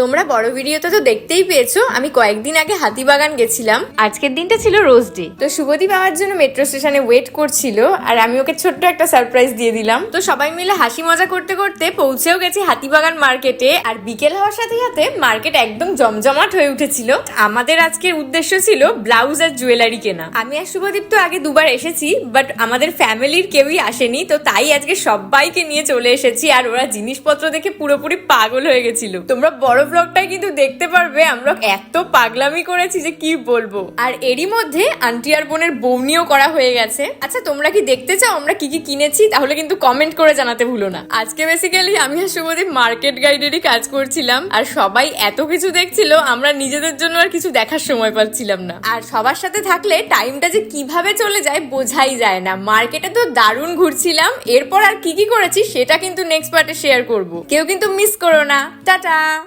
তোমরা বড় ভিডিওতে তো দেখতেই পেয়েছ। আমি কয়েকদিন আগে হাতিবাগান গেছিলাম। আজকের দিনটা ছিল রোজ ডে। তো শুভদীপ আমার জন্য মেট্রো স্টেশনে ওয়েট করছিল আর আমি ওকে ছোট্ট একটা সারপ্রাইজ দিয়ে দিলাম। তো সবাই মিলে হাসি মজা করতে করতে পৌঁছেও গেছি হাতিবাগান মার্কেটে আর বিকেল হওয়ার সাথে সাথে মার্কেট একদম জমজমাট হয়ে উঠেছিল। আমাদের আজকের উদ্দেশ্য ছিল ব্লাউজ আর জুয়েলারি কেনা। আমি আর শুভদীপ তো আগে দুবার এসেছি বাট আমাদের ফ্যামিলির কেউই আসেনি তো তাই আজকে সবাইকে নিয়ে চলে এসেছি আর ওরা জিনিসপত্র দেখে পুরোপুরি পাগল হয়ে গেছিল। তোমরা বড় ব্লগটাই কিন্তু দেখতে পারবে। আমরা এত পাগলামি করেছি যে কি বলব। আর এরই মধ্যে আন্টি আর বোনের বৌনিও করা হয়ে গেছে। আচ্ছা তোমরা কি দেখতে চাও? আমরা কি কি কিনেছি? তাহলে কিন্তু কমেন্ট করে জানাতে ভুলো না। আজকে বেসিক্যালি আমি আর শুভদীপ মার্কেট গাইডেরই কাজ করছিলাম। আর সবাই এত কিছু দেখছিল, আমরা নিজেদের জন্য আর কিছু দেখার সময় পাচ্ছিলাম না। আর সবার সাথে থাকলে টাইমটা যে কীভাবে চলে যায় বোঝাই যায় না। মার্কেটে তো দারুণ ঘুরছিলাম। এরপর আর কি কি করেছি সেটা কিন্তু নেক্সট পার্টে শেয়ার করব। কেউ কিন্তু মিস করো না। টাটা!